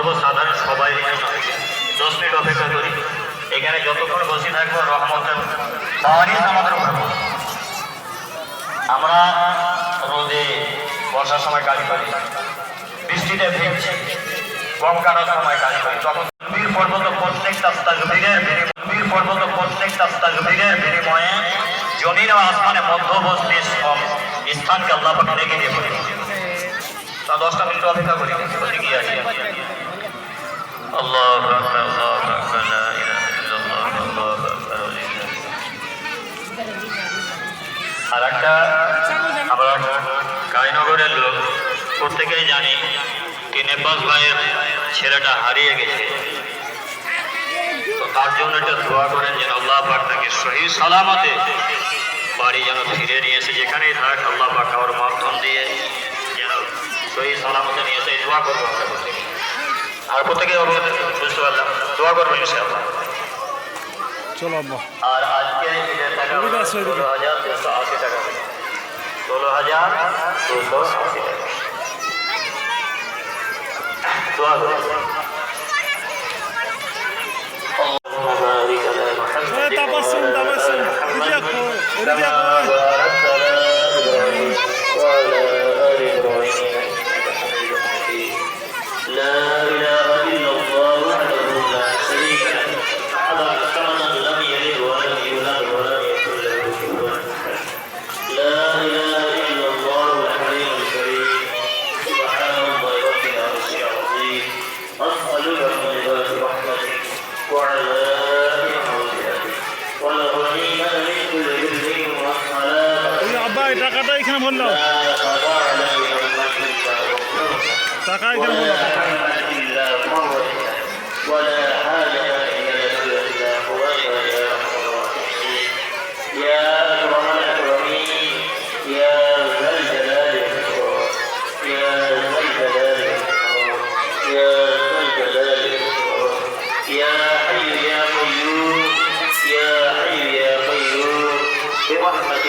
সর্বসাধারণ সবাই দশ মিনিট অপেক্ষা করি। এখানে যতক্ষণ বসে থাকব রহমতের তাওয়ারিস আমাদের আমরা রোদে বর্ষার সময় কাজ করি বৃষ্টিতে ভিজছি, গম কাটার সময় কাজ করি তখন বীর পর্বত প্রত্যেকটা তাকবীরের বিনিময়ে বীর পর্বত প্রত্যেক প্রত্যেকটা তাকবীরের বিনিময়ে জমিন ও আসমানে মধ্যবর্তী স্থানকে আল্লাহ রেখে দিয়ে বলি। তা দশটা মিনিট অপেক্ষা করি ওদিকে আসি। আল্লাহ আকবার আল্লাহ আকবার লা ইলাহা ইল্লাল্লাহ আল্লাহু আকবার আর একটা আমরা কাইনগরের লোক, প্রত্যেকেই জানি কি নেপাস ভাইয়ের ছেলেটা হারিয়ে গেছে। তো তার জন্য একটা দোয়া করেন যেন আল্লাহ পাক তাকে সহি সালামতে বাড়ি যেন ফিরে নিয়ে এসে যেখানেই থাক, আল্লাহ পাক ওর মাধ্যম দিয়ে যেন সহি সালামতে নিয়ে এসে দোয়া করব আমরা প্রত্যেকে আর প্রত্যেকে বুঝতে পারলাম। দোয়া করব ইনশাআল্লাহ। চলো আব্বা। আর আজকে ঈদের টাকা। ষোলো হাজার দুশো আশি টাকা। ষোলো হাজার দুশো আশি টাকা। দোয়া এই আব্বা এই টাকাটা এখানে বললো لا قضاء لك برحمتك وغفرتك টাকা এখানে বললো إلا مرتك ولا حاجة إلا لك إلا قضيت يا أرحم الراحمين يا أكرم الأكرمين يا ذا الجلال والإكرام يا ذا الجلال والإكرام يا ذا الجلال والإكرام يا حي يا قيوم يا حي يا قيوم برحمتك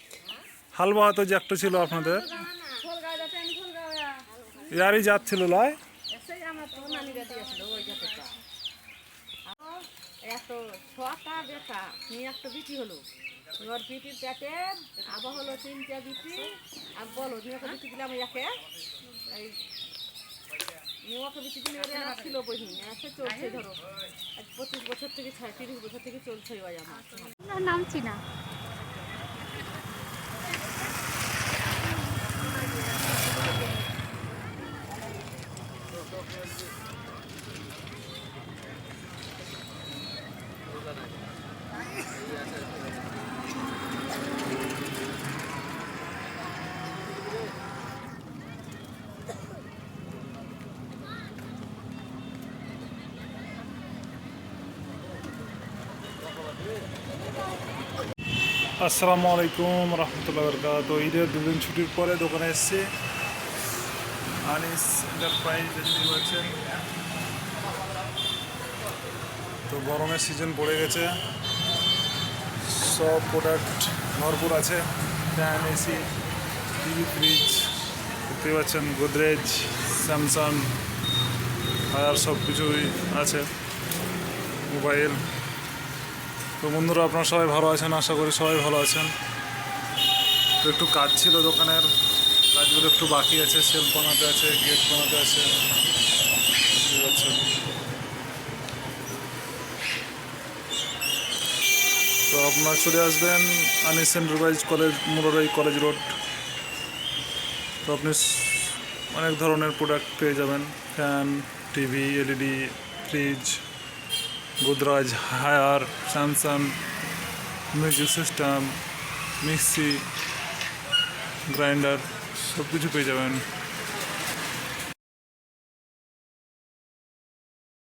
হাল বাহাতো যে একটা ছিল আপনাদের। ইয়ারই যাচ্ছিল লয় বেটা নিয়ে একটা বিটি হলো হলো বিটি আর বলো বিটি দিলাম এই ছিল বহি চলছে ধরো পঁচিশ বছর থেকে তিরিশ বছর থেকে চলছে আমার না নামছি আসসালামু আলাইকুম রহমতুল্লাহ বরকাত ঈদের দুদিন ছুটির পরে দোকানে এসেছি। আনিস এন্টারপ্রাইজ দেখতে পাচ্ছেন তো গরমের সিজন পড়ে গেছে। সব প্রোডাক্ট ভরপুর আছে। ফ্যান এসি টিভি ফ্রিজ দেখতে পাচ্ছেন গোদরেজ স্যামসাং আর সব কিছুই আছে। মোবাইল তো বন্ধুরা, আপনারা সবাই ভালো আছেন? আশা করি সবাই ভালো আছেন। তো একটু কাজ ছিল দোকানের। কাজগুলো একটু বাকি আছে। সেলফ বানাতে আছে, গেট বানাতে আছে। তো আপনারা চলে আসবেন Anis enterprise college, Murarai college road. তো আপনি অনেক ধরনের প্রোডাক্ট পেয়ে যাবেন। Fan, TV, LED, fridge. Godrej Haier Samsung music system mixie grinder সব কিছু পেয়ে যাবেন।